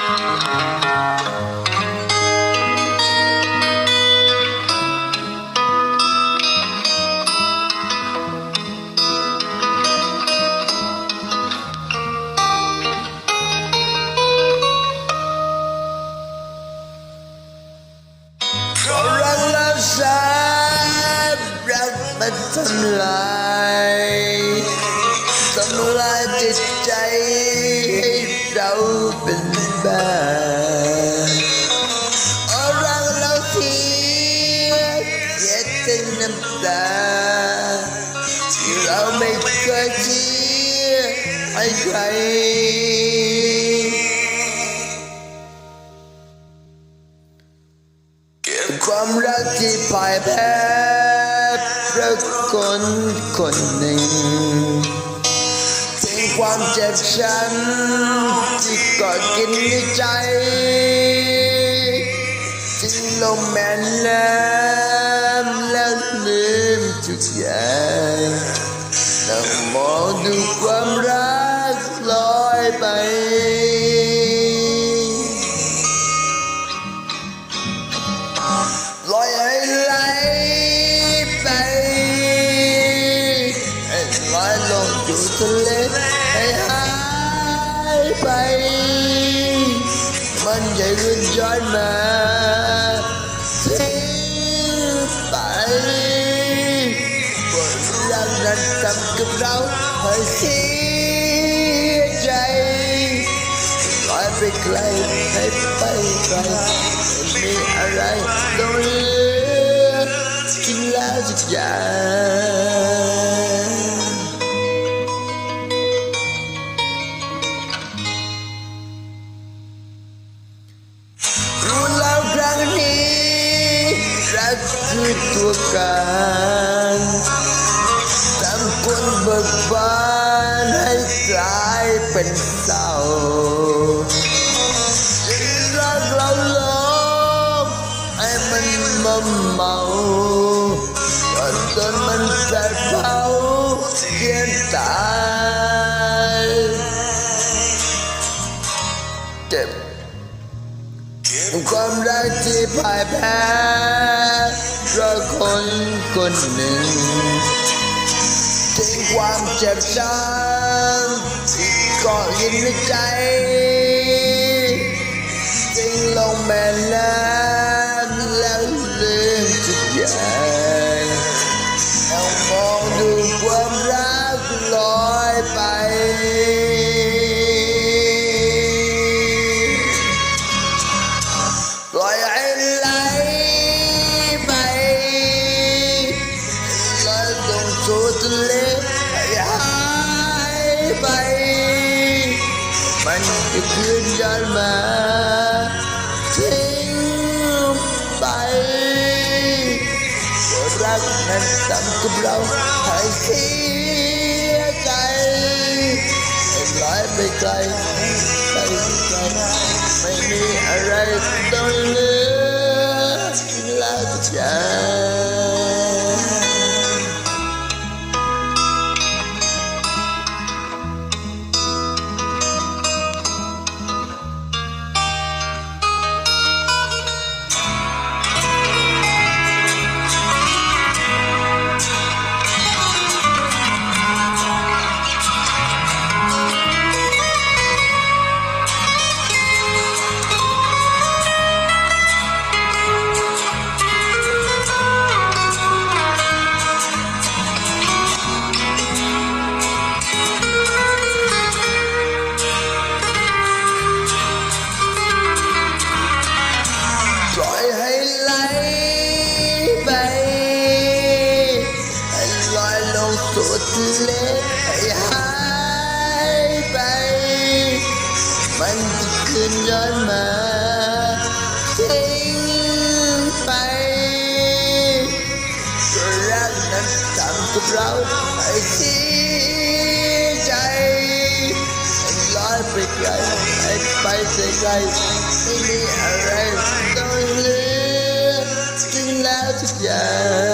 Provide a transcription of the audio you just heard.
เพราะรั เป็นบ้าเราะรักแล้วเสียเสียทั้งน้ำตา ที่เราไม่เคยเสียให้ใครเก็บความรักที่พ่ายแพ้เพราะคนคนหนึ่งทิ้งความเจ็บช้ำ กินในใจทิ้งลงแม่น้ำแล้วลืมทุกอย่างแล้วมองดูความรักลอยไป ลอยให้ไหลไปให้ลอยลงสู่ทะเลให้หายไป มันจะรื่นย้อนมาทิ้งไปบทรักนั้นทำกับเราให้เสียใจลอยไปไกลให้ไปไกลไม่มีอะไรต้องเหลือกินแล้วทุกอย่าง การทำคนเบิกบานให้กลายเป็นเศร้ารักเราลงให้มันมาเมาก่อนจนมันแสบเผาเทียนตายเจ็บความรักที่พ่ายแพ้ ราะคนคนหนึ่งถึงความเจ็บช้ำก็ยินในใจจึงลงแม่น้ำแล้วลืมทุกอย่าง ลงสู่ทะเลให้หายไปมันจะคืนย้อนมาทิ้งไสู่ทะเลให้หายไป มันจะคืนย้อนมาทิ้งไปก็รักนั้นทำกับเราให้เสียใจให้ลอยไปไกลให้ไปไกลไม่มีอะไรต้องเหลือทิ้งแล้วทุกอย่าง